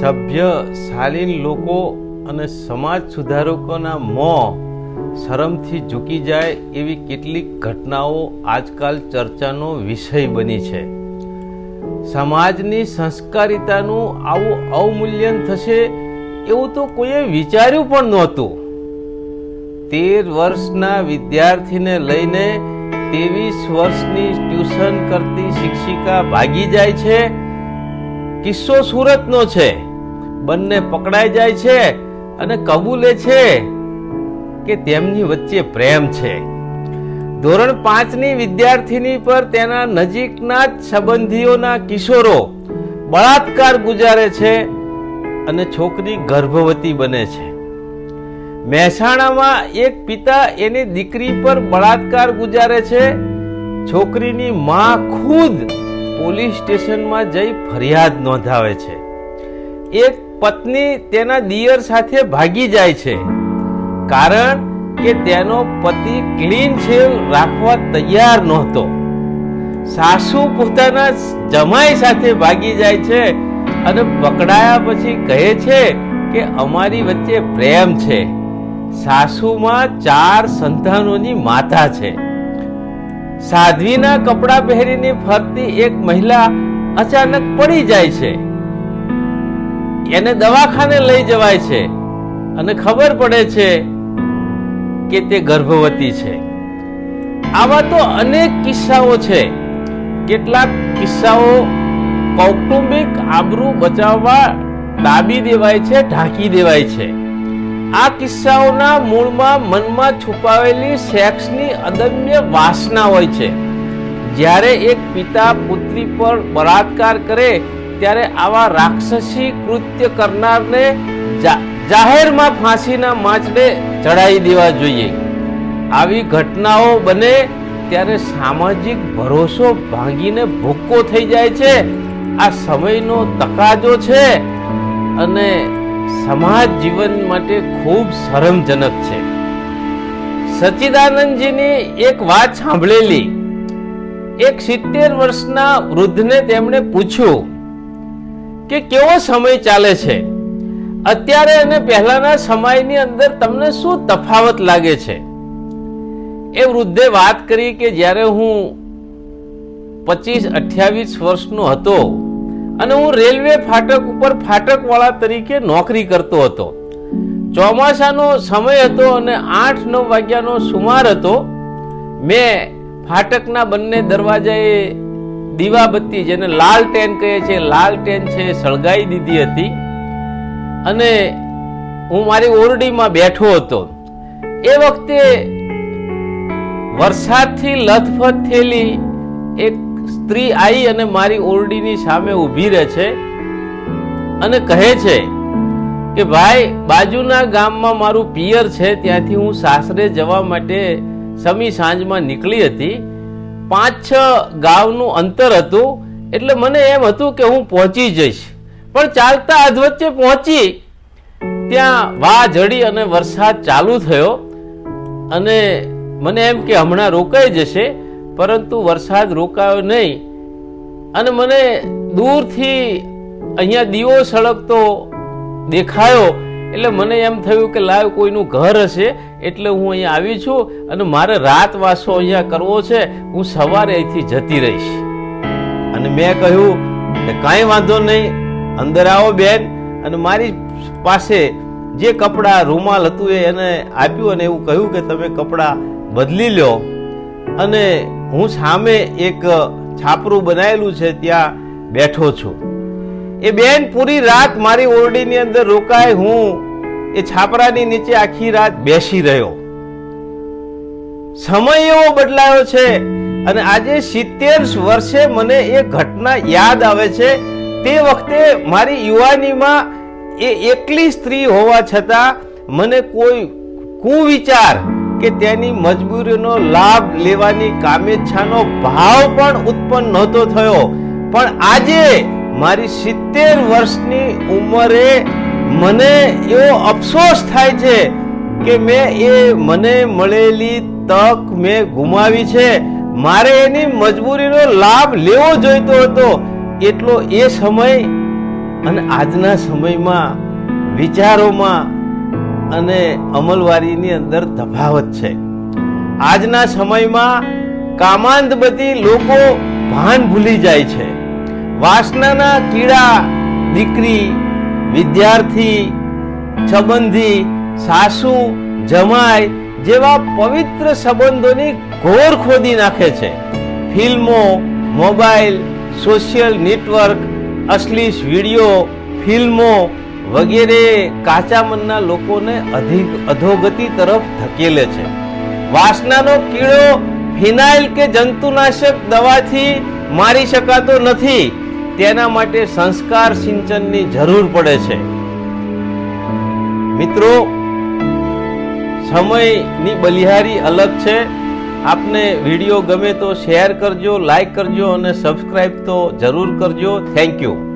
સભ્ય શાલીન લોકો અને સમાજ સુધારકોના મોં શરમથી ઝૂકી જાય એવી કેટલીક ઘટનાઓ આજકાલ ચર્ચાનો વિષય બની છે. સમાજની સંસ્કારિતાનું આવું અવમૂલ્યન થશે એવું તો કોઈએ વિચાર્યું પણ નહોતું. તેર વર્ષના વિદ્યાર્થીને લઈને ત્રેવીસ વર્ષની ટ્યુશન કરતી શિક્ષિકા ભાગી જાય છે. કિસ્સો સુરતનો છે. બંને પકડાઈ જાય છે અને કબૂલે છે કે તેમની વચ્ચે પ્રેમ છે. ધોરણ પાંચની વિદ્યાર્થીની પર તેના નજીકના જ સંબંધીઓના કિશોરો બળાત્કાર ગુજારે છે અને છોકરી ગર્ભવતી બને છે. મહેસાણામાં એક પિતા એની દીકરી પર બળાત્કાર ગુજારે છે. છોકરીની માં ખુદ પોલીસ સ્ટેશનમાં જઈ ફરિયાદ નોંધાવે છે. એક પત્ની તેના દિયર સાથે ભાગી જાય છે. કારણ કે તેનો પતિ ક્લીન શેવ રાખવા તૈયાર નહોતો. સાસુ પોતાના જમાઈ સાથે ભાગી જાય છે અને પકડાયા પછી કહે છે કે અમારી વચ્ચે પ્રેમ છે. સાસુમાં ચાર સંતાનોની માતા છે. સાધ્વીના કપડાં પહેરીને ફરતી એક મહિલા અચાનક પડી જાય છે. એને દવાખાને લઈ જવાય છે. અને ખબર પડે છે કે તે ગર્ભવતી છે. આવા તો અનેક કિસ્સાઓ છે. કેટલાક કિસ્સાઓ કૌટુંબિક આબરૂ બચાવવા દાબી દેવાય છે, ઢાંકી દેવાય છે. આ કિસ્સાઓના મૂળમાં મનમાં છુપાવેલી સેક્સની અદમ્ય વાસના હોય છે. જ્યારે એક પિતા પુત્રી પર બળાત્કાર કરે ત્યારે આવા રાક્ષસી કૃત્ય કરનારને જાહેરમાં ફાંસીના માંચડે ચડાવી દેવા જોઈએ. આવી ઘટનાઓ બને ત્યારે સામાજિક ભરોસો ભાંગીને ભૂક્કો થઈ જાય છે. આ સમયનો તકાજો છે અને સમાજ જીવન માટે ખૂબ શરમજનક છે. સચ્ચિદાનંદજીની એક વાત સાંભળેલી. એક સિત્તેર વર્ષના વૃદ્ધને તેમણે પૂછ્યું કે કેવો સમય ચાલે છે? અત્યારે અને પહેલાના સમયની અંદર તમને શું તફાવત લાગે છે? એ વૃદ્ધે વાત કરી કે જ્યારે હું પચીસ અઠ્યાવીસ વર્ષનો હતો અને હું રેલવે ફાટક ઉપર ફાટકવાળા તરીકે નોકરી કરતો હતો. ચોમાસાનો સમય હતો અને આઠ નવ વાગ્યાનો સુમાર હતો. મેં ફાટકના બંને દરવાજાએ દીવાબત્તી જેને લાલ ટેન કહે છે, લાલ ટેન છે, સળગાઈ દીધી હતી. અને હું મારી ઓરડીમાં બેઠો હતો. એ વખતે વરસાદથી લથપથ થયેલી એક સ્ત્રી આવી અને મારી ઓરડીની સામે ઊભી રહે છે અને કહે છે કે, ભાઈ, બાજુના ગામમાં મારું પિયર છે, ત્યાંથી હું સાસરે જવા માટે સમી સાંજમાં નીકળી હતી. પાંચ છ ગામનું અંતર હતું, એટલે મને એમ હતું કે હું પહોંચી જઈશ. પણ ચાલતા અધવચ્ચે પહોંચી, ત્યાં વાહ જડી અને વરસાદ ચાલુ થયો અને મને એમ કે હમણાં રોકાઈ જશે, પરંતુ વરસાદ રોકાયો નહીં. અને મને દૂરથી અહીંયા દીવો સળગતો દેખાયો એટલે મને એમ થયું કે લાવ કોઈનું ઘર હશે, એટલે હું અહીંયા આવી છું અને મારે રાત વાસો અહીંયા કરવો છે, હું સવારે અહીંથી જતી રહીશ. અને મેં કહ્યું કે કાંઈ વાંધો નહીં, અંદર આવો બેન, અને મારી પાસે જે કપડાં રૂમાલ હતું એ એને આપ્યું અને એવું કહ્યું કે તમે કપડાં બદલી લો. અને હું સામે એક છાપરું બનાવેલું છે, ત્યાં બેઠો છું. એ બેન, પૂરી રાત મારી ઓરડીની અંદર રોકાય હું. એ છાપરાની નીચે આખી રાત બેસી રહ્યો. સમય એવો બદલાયો છે અને આજે સિત્તેર વર્ષે મને એ ઘટના યાદ આવે છે. તે વખતે મારી યુવાનીમાં એ એકલી સ્ત્રી હોવા છતાં મને કોઈ કુવિચાર કે તેની મજબૂરીનો લાભ લેવાની કામેચ્છાનો ભાવ પણ ઉત્પન્ન નહોતો થયો. પણ આજે મારી સિત્તેર વર્ષની ઉંમરે મને એવો અફસોસ થાય છે કે મેં એ મને મળેલી તક મેં ગુમાવી છે. મારે એની મજબૂરીનો લાભ લેવો જોઈતો હતો. એટલો એ સમય અને આજના સમયમાં વિચારોમાં અને અમલવારીની અંદર તફાવત છે. આજના સમયમાં કામાંતબતી લોકો ભાન ભૂલી જાય છે. વાસનાના કીડા, દીકરી, વિદ્યાર્થી, સંબંધી, સાસુ, જમાઈ જેવા પવિત્ર સંબંધોની ઘોર ખોદી નાખે છે. ફિલ્મો, મોબાઈલ, સોશિયલ નેટવર્ક, અશ્લીલ વીડિયો, ફિલ્મો વગેરે કાચા મનના લોકોને અધિક અધોગતિ તરફ ધકેલે છે. વાસનાનો કીડો ફિનાઇલ કે જંતુનાશક દવાથી મારી શકાતો નથી. તેના માટે સંસ્કાર સિંચનની જરૂર પડે છે. મિત્રો, સમયની બલિહારી અલગ છે. આપને વીડિયો ગમે તો શેર કરજો, લાઈક કરજો અને સબસ્ક્રાઈબ તો જરૂર કરજો. Thank you.